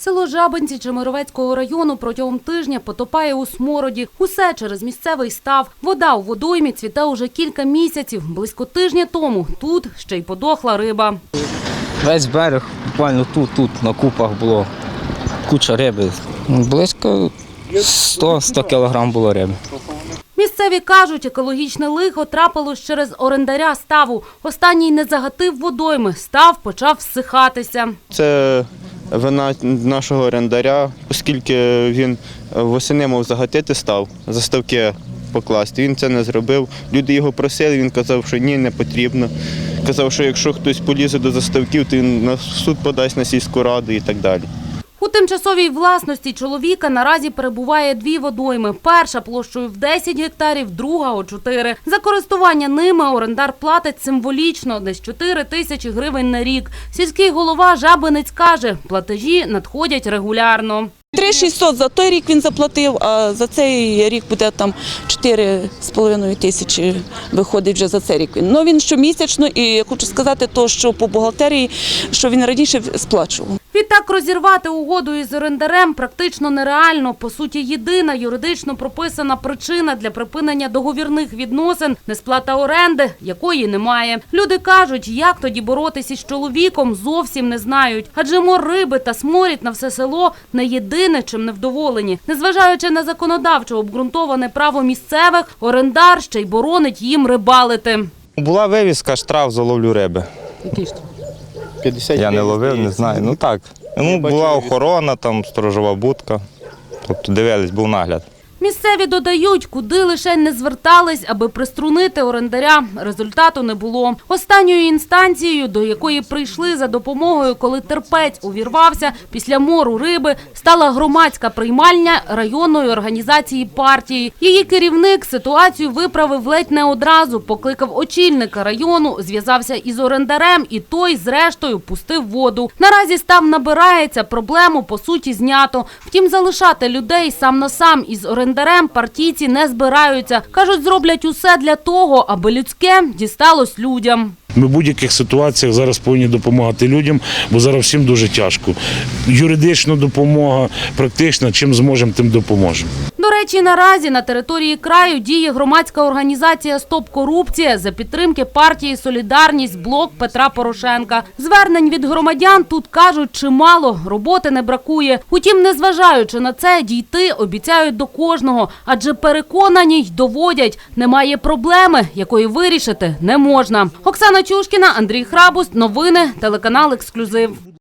Село Жабинці Чемеровецького району протягом тижня потопає у смороді. Усе через місцевий став. Вода у водоймі цвіте уже кілька місяців. Близько тижня тому тут ще й подохла риба. Весь берег, буквально тут, тут на купах було куча риби. Близько 100-100 кілограм було риби. Місцеві кажуть, екологічне лихо трапилось через орендаря ставу. Останній не загатив водойми. Став почав всихатися. Це вина нашого орендаря, оскільки він восени мав загатити став, заставки покласти. Він це не зробив. Люди його просили, він казав, що ні, не потрібно. Казав, що якщо хтось полізе до заставків, то він на суд подасть на сільську раду і так далі. У тимчасовій власності чоловіка наразі перебуває дві водойми. Перша площею в 10 гектарів, друга о 4. За користування ними орендар платить символічно, десь 4 тисячі гривень на рік. Сільський голова Жабинець каже, платежі надходять регулярно. 3600 за той рік він заплатив, а за цей рік буде там 4,5 тисячі виходить вже за цей рік. Ну він щомісячно, і я хочу сказати, то, що по бухгалтерії, що він раніше сплачував. Відтак розірвати угоду із орендарем практично нереально. По суті, єдина юридично прописана причина для припинення договірних відносин – несплата оренди, якої немає. Люди кажуть, як тоді боротися з чоловіком, зовсім не знають. Адже мор риби та сморід на все село – не єдине, чим невдоволені. Незважаючи на законодавчо обґрунтоване право місцевих, орендар ще й боронить їм рибалити. Була вивіска штраф за ловлю риби. 50 Я не гривень, ловив, не здається. знаю. Ну так. Ну, була охорона, там сторожова будка. Тобто дивились, був нагляд. Місцеві додають, куди лише не звертались, аби приструнити орендаря. Результату не було. Останньою інстанцією, до якої прийшли за допомогою, коли терпець увірвався після мору риби, стала громадська приймальня районної організації партії. Її керівник ситуацію виправив ледь не одразу. Покликав очільника району, зв'язався із орендарем, і той, зрештою, пустив воду. Наразі став набирається, проблему по суті знято. Втім, залишати людей сам на сам із орендарем партійці не збираються. Кажуть, зроблять усе для того, аби людське дісталось людям. Ми в будь-яких ситуаціях зараз повинні допомагати людям, бо зараз всім дуже тяжко. Юридична допомога, практична, чим зможемо, тим допоможемо. Речі, наразі на території краю діє громадська організація Стоп корупція за підтримки партії Солідарність блок Петра Порошенка. Звернень від громадян тут кажуть чимало, роботи не бракує. Утім, незважаючи на це, дійти обіцяють до кожного, адже переконані й доводять, немає проблеми, якої вирішити не можна. Оксана Чушкіна, Андрій Храбус, новини, телеканал Ексклюзив.